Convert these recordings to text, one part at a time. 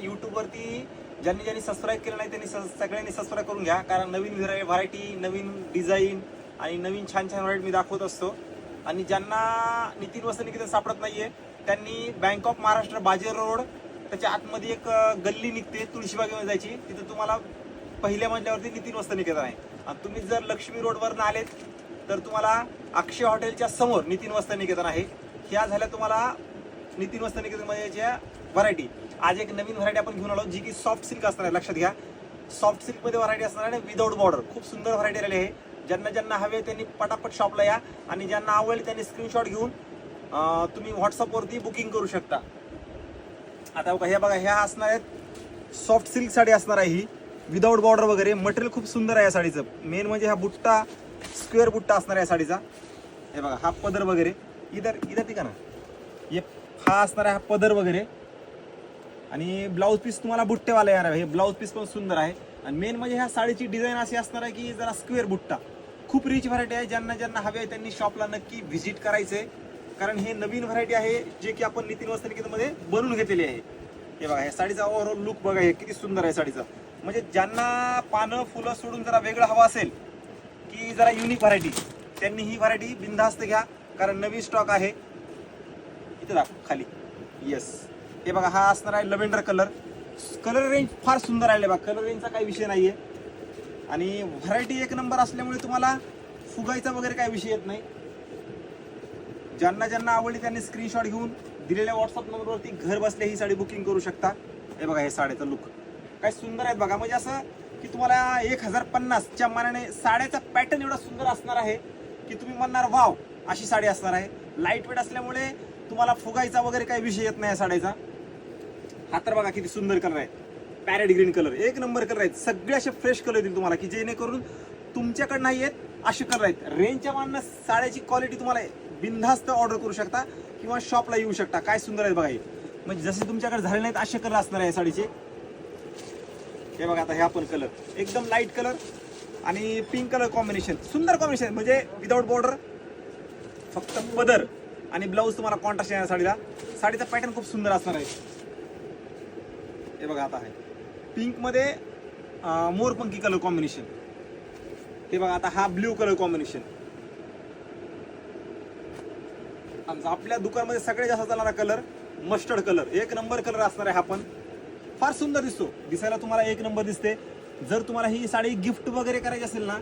युट्यूबवरती ज्यांनी ज्यांनी सबस्क्राईब केलं नाही त्यांनी स- सगळ्यांनी सबस्क्राईब करून घ्या. कारण नवीन व्हरायटी नवीन डिझाईन आणि नवीन छान छान व्हरायटी मी दाखवत असतो. आणि ज्यांना नितीन वस्त्र निकेतन सापडत नाहीये त्यांनी बँक ऑफ महाराष्ट्र बाजेर रोड त्याच्या आतमध्ये एक गल्ली निघते तुळशीबागेमध्ये जायची. तिथं तुम्हाला पहिल्या मजल्यावरती नितीन वस्त्र निकेतन आहे. आणि तुम्ही जर लक्ष्मी रोडवरनं आलेत तर तुम्हाला अक्षय हॉटेलच्या समोर नितीन वस्त्र निकेतन आहे. ह्या झाल्या तुम्हाला नितीन वस्त्र निकेतनमध्ये व्हरायटी आज एक नवीन व्हरायटी आपण घेऊन आलो जी की सॉफ्ट सिल्क असणार आहे. लक्षात घ्या. सॉफ्ट सिल्कमध्ये व्हरायटी असणार आहे विदाऊट बॉर्डर खूप सुंदर व्हरायटी आलेली आहे. ज्यांना ज्यांना हवे त्यांनी पटापट शॉपला या. आणि ज्यांना आवडेल त्यांनी स्क्रीनशॉट घेऊन तुम्ही व्हॉट्सअपवरती बुकिंग करू शकता. आता बघा ह्या बघा ह्या असणार आहेत. सॉफ्ट सिल्क साडी असणार आहे ही. विदाऊट बॉर्डर वगैरे. मटेरियल खूप सुंदर आहे या साडीचं. मेन म्हणजे हा बुट्टा स्क्वेअर बुट्टा असणार आहे या साडीचा. हे बघा हा पदर वगैरे. इधर इधर ठिकाण ना. हे हा असणार आहे हा पदर वगैरे. आणि ब्लाऊज पीस तुम्हाला बुट्टेवाला येणार आहे. हे ब्लाऊज पीस पण सुंदर आहे. आणि मेन म्हणजे ह्या साडीची डिझाईन अशी असणार आहे की जरा स्क्वेअर बुट्टा. खूप रिच व्हरायटी आहे. ज्यांना ज्यांना हवी आहे त्यांनी शॉपला नक्की व्हिजिट करायचंय कारण हे नवीन व्हरायटी आहे जे की आपण नितीन वस्त्रनिकेतनमध्ये बनवून घेतलेली आहे. हे बघा या साडीचा ओव्हरऑल लुक बघा हे किती सुंदर आहे साडीचा. म्हणजे ज्यांना पानं फुलं सोडून जरा वेगळं हवं असेल की जरा युनिक व्हरायटी त्यांनी ही व्हरायटी बिनधास्त घ्या. कारण नवीन स्टॉक आहे. इथे दाखव खाली. येस हे बघा हा असणार आहे लव्हेंडर कलर. कलर रेंज फार सुंदर आहे बघा. कलर रेंजचा काही विषय नाहीये. आणि व्हरायटी एक नंबर असल्यामुळे तुम्हाला फुगायचा वगैरे काही विषय येत नाही. ज्यांना ज्यांना आवडली त्यांनी स्क्रीनशॉट घेऊन दिलेल्या व्हॉट्सअप नंबरवरती घर बसल्या ही साडी बुकिंग करू शकता. हे बघा हे साड्याचा लुक काय सुंदर आहेत बघा. म्हणजे असं की तुम्हाला एक हजार पन्नासच्या मानाने साड्याचा पॅटर्न एवढा सुंदर असणार आहे की तुम्ही म्हणणार वाव अशी साडी असणार आहे. लाइट वेट असल्यामुळे तुम्हाला फुगायचा वगैरे काही विषय येत नाही या साडीचा हा तर बघा किती सुंदर कलर आहे पॅरेट ग्रीन कलर एक नंबर कलर आहेत. सगळे असे फ्रेश कलर येतील तुम्हाला की जेणेकरून तुमच्याकडे नाही आहेत असे कलर आहेत. रेंजच्या मानानं साड्याची क्वालिटी तुम्हाला बिनधास्त ऑर्डर करू शकता किंवा शॉपला येऊ शकता. काय सुंदर आहेत बघा हे. म्हणजे जसे तुमच्याकडे झाले नाहीत असे कलर असणार आहे साडीचे. हे बघा आता हे पण कलर एकदम लाइट कलर आणि पिंक कलर कॉम्बिनेशन सुंदर कॉम्बिनेशन म्हणजे विदाऊट बॉर्डर फक्त पदर आणि ब्लाऊज तुम्हाला कॉन्ट्रास्ट येणार साडीला. साडीचा पॅटर्न खूप सुंदर असणार आहे. हे बघा आता आहे. पिंकमध्ये मोरपंखी कलर कॉम्बिनेशन हे बघा आता हा ब्ल्यू कलर कॉम्बिनेशन आमचा आपल्या दुकानमध्ये सगळ्यात जास्त चालणारा कलर मस्टर्ड कलर एक नंबर कलर असणार आहे हा पण. फार सुंदर दिसतो. दिसायला तुम्हाला एक नंबर दिसते. जर तुम्हाला ही साडी गिफ्ट वगैरे करायची असेल ना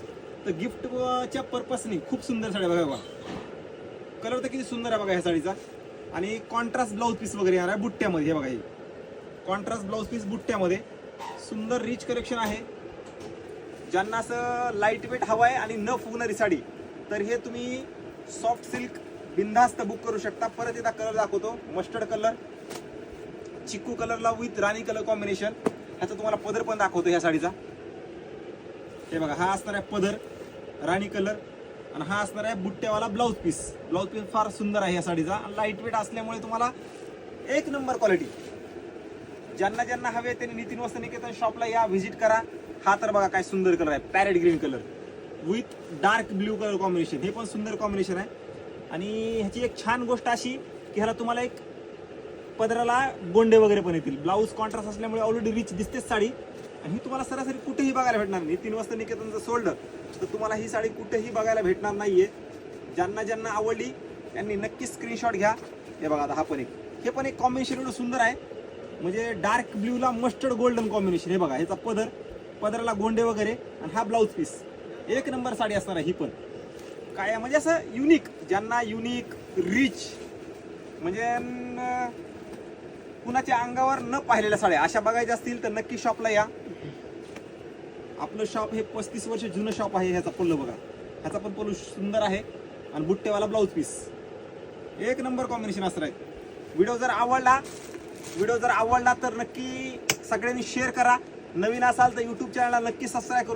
तर गिफ्टच्या पर्पजनी खूप सुंदर साडी बघा बघा. कलर तर किती सुंदर आहे बघा ह्या साडीचा. आणि कॉन्ट्रास्ट ब्लाऊज पीस वगैरे येणार आहे बुट्ट्यामध्ये हे बघा हे. कॉन्ट्रास्ट ब्लाऊज पीस बुट्ट्यामध्ये. सुंदर रिच कलेक्शन आहे. ज्यांना असं लाइट वेट हवं आहे आणि न फुगणारी साडी तर हे तुम्ही सॉफ्ट सिल्क बिंदास्त बुक करू शकता. परत एकदा कलर दाखवतो. मस्टर्ड कलर चिक्कू कलरला विथ राणी कलर कॉम्बिनेशन ह्याचा तुम्हाला पदर पण दाखवतो ह्या साडीचा. हे बघा हा असणार आहे पदर राणी कलर आणि हा असणार आहे बुट्ट्यावाला ब्लाऊज पीस ब्लाऊज पीस फार सुंदर आहे या साडीचा. लाइट वेट असल्यामुळे तुम्हाला एक नंबर क्वालिटी ज्यांना ज्यांना हवे त्यांनी नितीन वस्त निकेतन शॉपला या व्हिजिट करा. हा तर बघा काय सुंदर कलर आहे. Parrot green colour with dark blue colour combination हे पण सुंदर कॉम्बिनेशन आहे. आणि ह्याची एक छान गोष्ट अशी की ह्याला तुम्हाला एक पदराला गोंडे वगैरे पण येतील. ब्लाऊज कॉन्ट्रास्ट असल्यामुळे ऑलरेडी रिच दिसतेच साडी. आणि ही तुम्हाला सरासरी कुठेही बघायला भेटणार नाही. तीन वाजता निकेतन जर सोडलं तर तुम्हाला ही साडी कुठेही बघायला भेटणार नाहीये. ज्यांना ज्यांना आवडली त्यांनी नक्की स्क्रीनशॉट घ्या. हे बघा आता हा पण एक. हे पण एक कॉम्बिनेशन एवढं सुंदर आहे. म्हणजे डार्क ब्ल्यूला मस्टर्ड गोल्डन कॉम्बिनेशन हे बघा ह्याचा पदर पदराला गोंडे वगैरे आणि हा ब्लाऊज पीस एक नंबर साडी असणार आहे ही पण. काय म्हणजे असं युनिक ज्यांना युनिक रिच म्हणजे कुणाच्या अंगावर न पाहिलेल्या साड्या. अशा बघायच्या असतील तर नक्की शॉपला या. आपलं शॉप हे पस्तीस वर्ष जुनं शॉप आहे ह्याचा पल्लू बघा. ह्याचा पण पल्लू सुंदर आहे आणि बुट्टेवाला ब्लाऊज पीस एक नंबर कॉम्बिनेशन असणार आहे. व्हिडिओ जर आवडला व्हिडिओ जर आवडला तर नक्की सगळ्यांनी शेअर करा. नवीन असाल तर यूट्यूब चॅनलला नक्की सबस्क्राईब करू